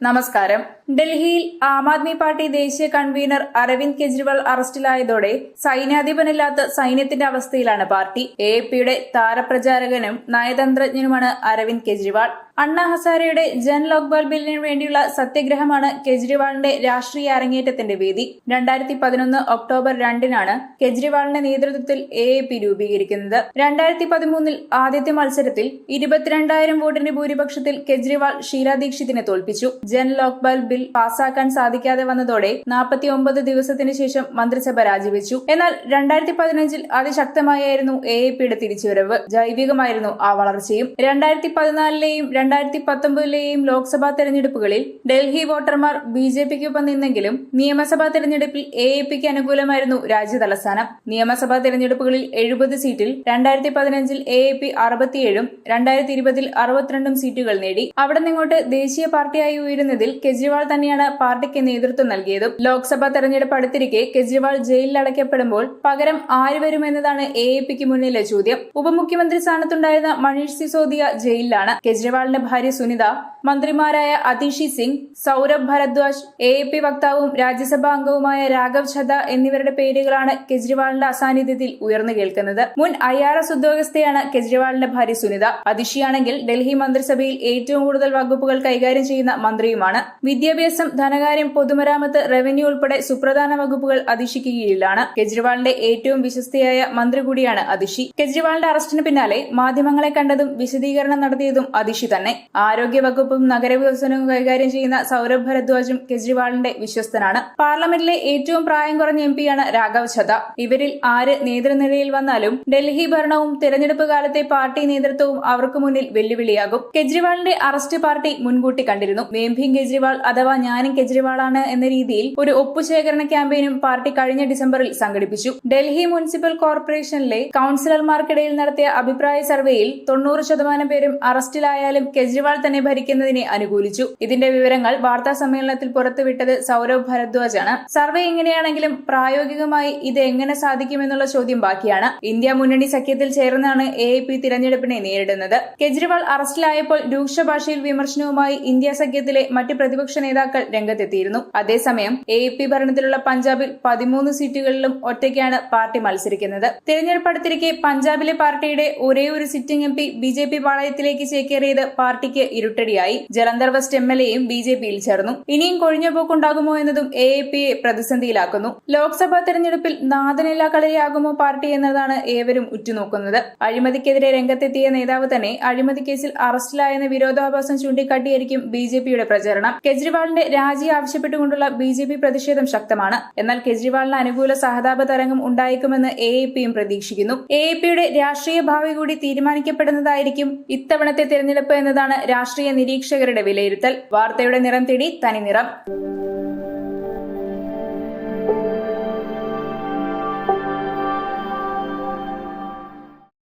നമസ്കാരം. ഡൽഹിയിൽ ആം ആദ്മി പാർട്ടി ദേശീയ കൺവീനർ അരവിന്ദ് കെജ്രിവാൾ അറസ്റ്റിലായതോടെ സൈന്യാധിപനില്ലാത്ത സൈന്യത്തിന്റെ അവസ്ഥയിലാണ് പാർട്ടി. എ പിയുടെ താരപ്രചാരകനും നയതന്ത്രജ്ഞനുമാണ് അരവിന്ദ് കെജ്രിവാൾ. അണ്ണാ ഹസാരയുടെ ജൻ ലോക്പാൽ ബില്ലിന് വേണ്ടിയുള്ള സത്യഗ്രഹമാണ് കെജ്രിവാളിന്റെ രാഷ്ട്രീയ അരങ്ങേറ്റത്തിന്റെ വേദി. രണ്ടായിരത്തി പതിനൊന്ന് ഒക്ടോബർ രണ്ടിനാണ് കെജ്രിവാളിന്റെ നേതൃത്വത്തിൽ എ എ പി രൂപീകരിക്കുന്നത്. രണ്ടായിരത്തി പതിമൂന്നിൽ ആദ്യത്തെ മത്സരത്തിൽ ഇരുപത്തിരണ്ടായിരം വോട്ടിന്റെ ഭൂരിപക്ഷത്തിൽ കെജ്രിവാൾ ഷീല ദീക്ഷിതിനെ തോൽപ്പിച്ചു. ജൻ ലോക്പാൽ ബിൽ പാസാക്കാൻ സാധിക്കാതെ വന്നതോടെ നാൽപ്പത്തി ഒമ്പത് ദിവസത്തിന് ശേഷം മന്ത്രിസഭ രാജിവെച്ചു. എന്നാൽ രണ്ടായിരത്തി പതിനഞ്ചിൽ അതിശക്തമായായിരുന്നു എ എ പിയുടെ തിരിച്ചുവരവ്. ജൈവികമായിരുന്നു ആ വളർച്ചയും. രണ്ടായിരത്തി പതിനാലിലെയും രണ്ടായിരത്തി പത്തൊമ്പതിലെയും ലോക്സഭാ തെരഞ്ഞെടുപ്പുകളിൽ ഡൽഹി വോട്ടർമാർ ബി ജെ പിക്കൊപ്പം നിന്നെങ്കിലും നിയമസഭാ തെരഞ്ഞെടുപ്പിൽ എ എ പിക്ക് അനുകൂലമായിരുന്നു രാജ്യതലസ്ഥാനം. നിയമസഭാ തെരഞ്ഞെടുപ്പുകളിൽ എഴുപത് സീറ്റിൽ രണ്ടായിരത്തി പതിനഞ്ചിൽ എ എ പി അറുപത്തിയേഴും രണ്ടായിരത്തി ഇരുപതിൽ അറുപത്തിരണ്ടും സീറ്റുകൾ നേടി. അവിടെ നിങ്ങോട്ട് ദേശീയ പാർട്ടിയായി ഉയരുന്നതിൽ കെജ്രിവാൾ തന്നെയാണ് പാർട്ടിക്ക് നേതൃത്വം നൽകിയതും. ലോക്സഭാ തെരഞ്ഞെടുപ്പ് അടുത്തിരിക്കെ കെജ്രിവാൾ ജയിലിൽ അടയ്ക്കപ്പെടുമ്പോൾ പകരം ആര് വരുമെന്നതാണ് എ എ പിക്ക് മുന്നിലെ ചോദ്യം. ഉപമുഖ്യമന്ത്രി സ്ഥാനത്തുണ്ടായിരുന്ന മനീഷ് സിസോദിയ ജയിലിലാണ് കെജ്രിവാളിന്റെ ഭാര്യ സുനിത മന്ത്രിമാരായ Atishi Singh Saurabh Bharadwaj A A P വക്താവും രാജ്യസഭാ അംഗവുമായ രാഘവ് ഛദ എന്നിവരുടെ പേരുകളാണ് കെജ്രിവാളിന്റെ അസാന്നിധ്യത്തിൽ ഉയർന്നു കേൾക്കുന്നത്. മുൻ ഐ ആർ എസ് ഉദ്യോഗസ്ഥയാണ് കെജ്രിവാളിന്റെ ഭാര്യ സുനിത. അതിഷിയാണെങ്കിൽ ഡൽഹി മന്ത്രിസഭയിൽ ഏറ്റവും കൂടുതൽ വകുപ്പുകൾ കൈകാര്യം ചെയ്യുന്ന മന്ത്രിയുമാണ്. വിദ്യാഭ്യാസം ധനകാര്യം പൊതുമരാമത്ത് റവന്യൂ ഉൾപ്പെടെ സുപ്രധാന വകുപ്പുകൾ അതിഷിക്ക് കീഴിലാണ്. കെജ്രിവാളിന്റെ ഏറ്റവും വിശ്വസ്തയായ മന്ത്രി കൂടിയാണ് അതിഷി. കെജ്രിവാളിന്റെ അറസ്റ്റിന് പിന്നാലെ മാധ്യമങ്ങളെ കണ്ടതും വിശദീകരണം നടത്തിയതും അതിഷി തന്നെ. ആരോഗ്യ വകുപ്പും നഗരവികസനവും കൈകാര്യം ചെയ്യുന്ന സൌരഭ് ഭരദ്വാജും കെജ്രിവാളിന്റെ വിശ്വസ്തനാണ്. പാർലമെന്റിലെ ഏറ്റവും പ്രായം കുറഞ്ഞ എം പിയാണ് രാഘവ് ഛത ഇവരിൽ ആര് നേതൃനിരയിൽ വന്നാലും ഡൽഹി ഭരണവും തെരഞ്ഞെടുപ്പ് കാലത്തെ പാർട്ടി നേതൃത്വവും അവർക്ക് മുന്നിൽ വെല്ലുവിളിയാകും. കെജ്രിവാളിന്റെ അറസ്റ്റ് പാർട്ടി മുൻകൂട്ടി കണ്ടിരുന്നു. മേംഭിം കെജ്രിവാൾ അഥവാ ഞാനും കെജ്രിവാളാണ് എന്ന രീതിയിൽ ഒരു ഒപ്പുശേഖരണ ക്യാമ്പയിനും പാർട്ടി കഴിഞ്ഞ ഡിസംബറിൽ സംഘടിപ്പിച്ചു. ഡൽഹി മുനിസിപ്പൽ കോർപ്പറേഷനിലെ കൌൺസിലർമാർക്കിടയിൽ നടത്തിയ അഭിപ്രായ സർവേയിൽ തൊണ്ണൂറ് ശതമാനം പേരും അറസ്റ്റിലായാലും കെജ്രിവാൾ തന്നെ ഭരിക്കുന്നതിനെ അനുകൂലിച്ചു. ഇതിന്റെ വിവരങ്ങൾ വാർത്താ സമ്മേളനത്തിൽ പുറത്തുവിട്ടത് സൌരവ് ഭരദ്വാജാണ്. സർവേ എങ്ങനെയാണെങ്കിലും പ്രായോഗികമായി ഇത് എങ്ങനെ സാധിക്കുമെന്നുള്ള ചോദ്യം ബാക്കിയാണ്. ഇന്ത്യ മുന്നണി സഖ്യത്തിൽ ചേർന്നാണ് എ ഐ പി തിരഞ്ഞെടുപ്പിനെ നേരിടുന്നത്. കെജ്രിവാൾ അറസ്റ്റിലായപ്പോൾ രൂക്ഷ ഭാഷയിൽ വിമർശനവുമായി ഇന്ത്യ സഖ്യത്തിലെ മറ്റ് പ്രതിപക്ഷ നേതാക്കൾ രംഗത്തെത്തിയിരുന്നു. അതേസമയം എ പി ഭരണത്തിലുള്ള പഞ്ചാബിൽ പതിമൂന്ന് സീറ്റുകളിലും ഒറ്റയ്ക്കാണ് പാർട്ടി മത്സരിക്കുന്നത്. തിരഞ്ഞെടുപ്പ് അടുത്തിരിക്കെ പഞ്ചാബിലെ പാർട്ടിയുടെ ഒരേ ഒരു sitting M P B J P പാളയത്തിലേക്ക് ചേക്കേറിയത് പാർട്ടിക്ക് ഇരുട്ടടിയായി. ജലന്ധർ വെസ്റ്റ് എം എൽ എയും ബി ജെ പിയിൽ ചേർന്നു. ഇനിയും കൊഴിഞ്ഞ പോക്കുണ്ടാകുമോ എന്നതും എ എ പിയെ പ്രതിസന്ധിയിലാക്കുന്നു. ലോക്സഭാ തെരഞ്ഞെടുപ്പിൽ നാദനില്ലാ കളിയാകുമോ പാർട്ടി എന്നതാണ് ഏവരും ഉറ്റുനോക്കുന്നത്. അഴിമതിക്കെതിരെ രംഗത്തെത്തിയ നേതാവ് തന്നെ അഴിമതി കേസിൽ അറസ്റ്റിലായെന്ന വിരോധാഭാസം ചൂണ്ടിക്കാട്ടിയായിരിക്കും ബി ജെ പിയുടെ പ്രചരണം. കെജ്രിവാളിന്റെ രാജി ആവശ്യപ്പെട്ടുകൊണ്ടുള്ള ബി ജെ പി പ്രതിഷേധം ശക്തമാണ്. എന്നാൽ കെജ്രിവാളിന് അനുകൂല സഹതാപ തരംഗം ഉണ്ടായേക്കുമെന്ന് എ എ പിയും പ്രതീക്ഷിക്കുന്നു. എ എ പിയുടെ രാഷ്ട്രീയ ഭാവി കൂടി തീരുമാനിക്കപ്പെടുന്നതായിരിക്കും ഇത്തവണത്തെ തെരഞ്ഞെടുപ്പ് എന്നതാണ് രാഷ്ട്രീയ നിരീക്ഷകരുടെ വിലയിരുത്തൽ. വാർത്തയുടെ നിറം തേടി തനി നിറം